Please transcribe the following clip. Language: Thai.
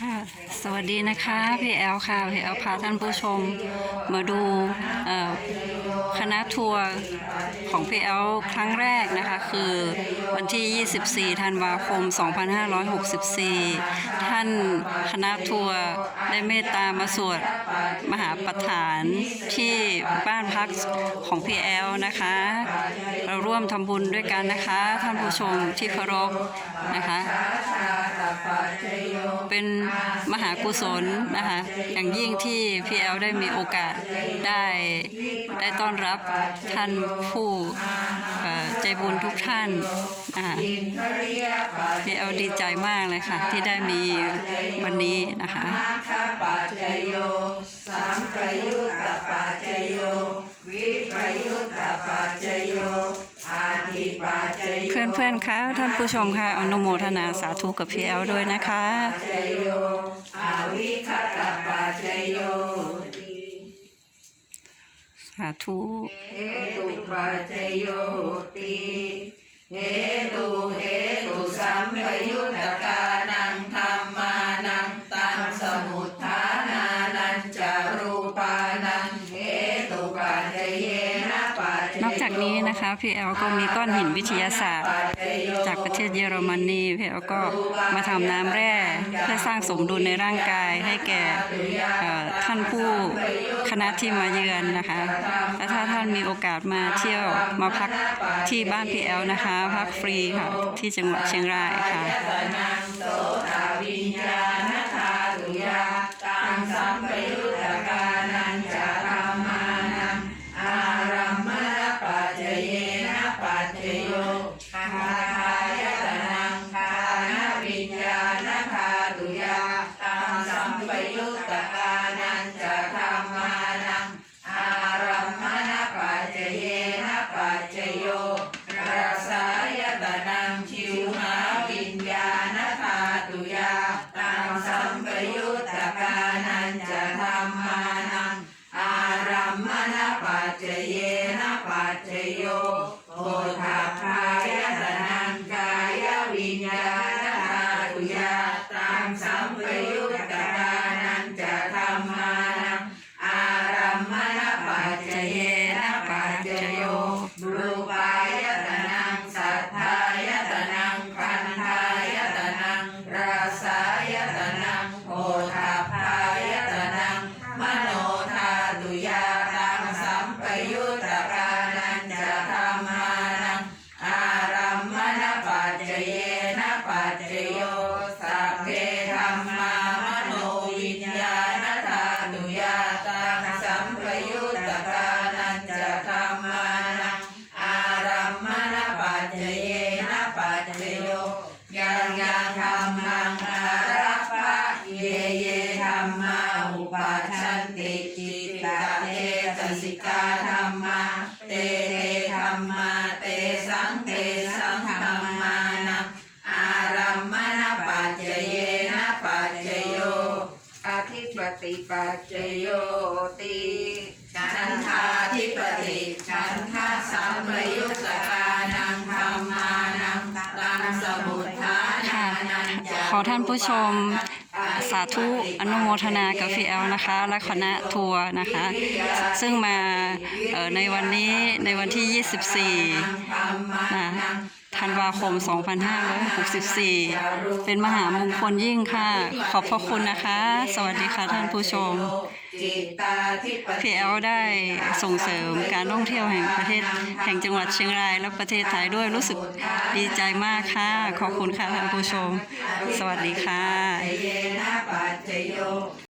ค่ะสวัสดีนะคะพี่แอลค่ะพี่แอลพาท่านผู้ชมมาดูคณะทัวร์ของพี่แอลครั้งแรกนะคะ คือวันที่ 24 ธันวาคม 2564ทานคณะทัวร์ได้เมตตามาสวดมหาประฐานที่บ้านพักของพี่แอลนะคะ เราร่วมทำบุญด้วยกันนะคะ ท่านผู้ชมที่เคารพนะคะ เป็นมหากุศลนะคะ อย่างยิ่งที่พี่แอลได้มีโอกาสได้ได้ต้อนรับท่านผู้ ใจบุญทุกท่านนะคะพี่แอลดีใจมากเลยค่ะ ที่ได้มีวันนี้นะคะคปัจจโยสัมปยุตตปัจจโยวิปยุตตปัจจโยอาทิปัจจโยเพื่อนๆคะท่านผู้ชมค่ะอนุโมทนาสาธุกับพี่แอลด้วยนะคะปัจจโยอาวิคตปัจจโย สาธุเอตุปัจโยติเอตุเอตุสัมปยุตตะ จากนี้นะคะพี่แอลก็มีก้อนหินวิทยาศาสตร์ จากประเทศเยอรมนีพี่แอลก็มาทำน้ำแร่เพื่อสร้างสมดุลในร่างกายให้แก่ท่านผู้คณะที่มาเยือนนะคะและถ้าท่านมีโอกาสมาเที่ยวมาพักที่บ้านพี่แอลนะคะ พักฟรีค่ะที่จังหวัดเชียงรายค่ะ คาทายตนังคานวิญญาณธาตุยาตังสัมปยุตตกานันจะธรรมานังอารัมมณปัจเจเยนะปัจเจโยราสายตนังชิวหาวิญญาณธาตุยาตังสัมปยุตตกานันจะธรรมานังอารัมมณปัจเจเย ปัจเจโยสัพเพธรรมามโนวิญญาณธาตุยาตังสัมปยุตตานันจะธรรมานังอารัมมณปัจเจเยนะปัจเจโยยังยังธรรมังอารัปะเยเยธรรมาอุปัชชันติจิตตะเทสสิกาธรรมาเตเตธรรมาเตสังเตสัง ธิปติปัจเจโยติฉันทาธิปติฉันทาสัมปยุตตกานังธรรมานังตังสมุทฐานานันจขอท่านผู้ชมสาธุอนุโมทนากับพี่แอลนะคะและคณะทัวร์นะคะ ซึ่งมาในวันนี้ในวันที่ 24นะ ธันวาคม 2564 เป็นมหามงคลยิ่งค่ะ ขอบพระคุณนะคะ สวัสดีค่ะท่านผู้ชมพี่แอลได้ส่งเสริมการท่องเที่ยวแห่งประเทศแห่งจังหวัดเชียงรายและประเทศไทยด้วยรู้สึกดีใจมากค่ะ ขอบคุณค่ะท่านผู้ชม สวัสดีค่ะ